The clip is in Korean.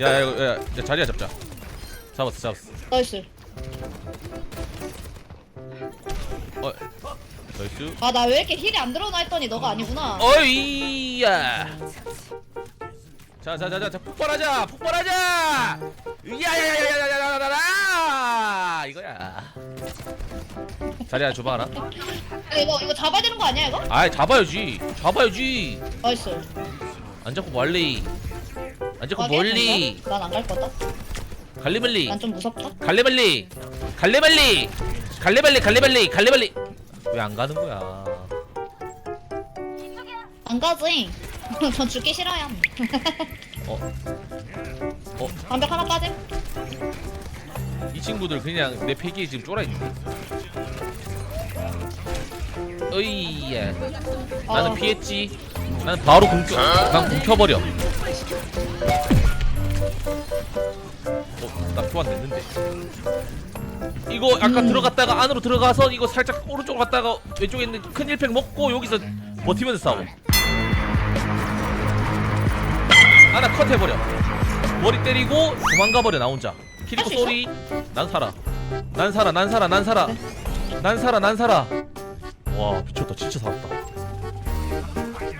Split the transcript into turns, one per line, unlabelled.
야, 야, 이거, 야, 야, 자리야 잡자. 잡았어, 잡았어.
나이스.
어, 나이스.
아 나 왜 이렇게 힐이 안 들어오나 했더니 너가 아니구나.
어이야. 자, 자, 자, 자, 자, 폭발하자, 폭발하자. 야야야야야야야야야. 이거야. 자리야 줘봐라.
야, 이거 이거 잡아야 되는 거 아니야 이거?
아, 잡아야지, 잡아야지.
나이스.
안 잡고 멀리. 안 잡고? 멀리.
난안 갈 거다.
갈리멀리.
난 좀 무섭다.
갈래발리 갈래발리 갈래발리 갈래발리 갈래발리 왜 안 가는 거야
안 가지. 전 죽기 싫어요.
어? 어?
완벽 하나 빠짐.
이 친구들 그냥 내 패기에 지금 쫄아있네 어이야 나는
어.
피했지 나는 바로 공켜 난 공켜버려. 어? 나 교환 됐는데. 이거 아까
음.
들어갔다가 안으로 들어가서 이거 살짝 오른쪽으로 갔다가 왼쪽에 있는 큰 힐팩 먹고 여기서 버티면서 싸워. 하나 컷 해버려. 머리 때리고 도망가버려 나 혼자. 키리코? 쏘리. 난 살아. 난 살아 난 살아 난 살아. 난 살아 난 살아. 와 미쳤다. 진짜 살았다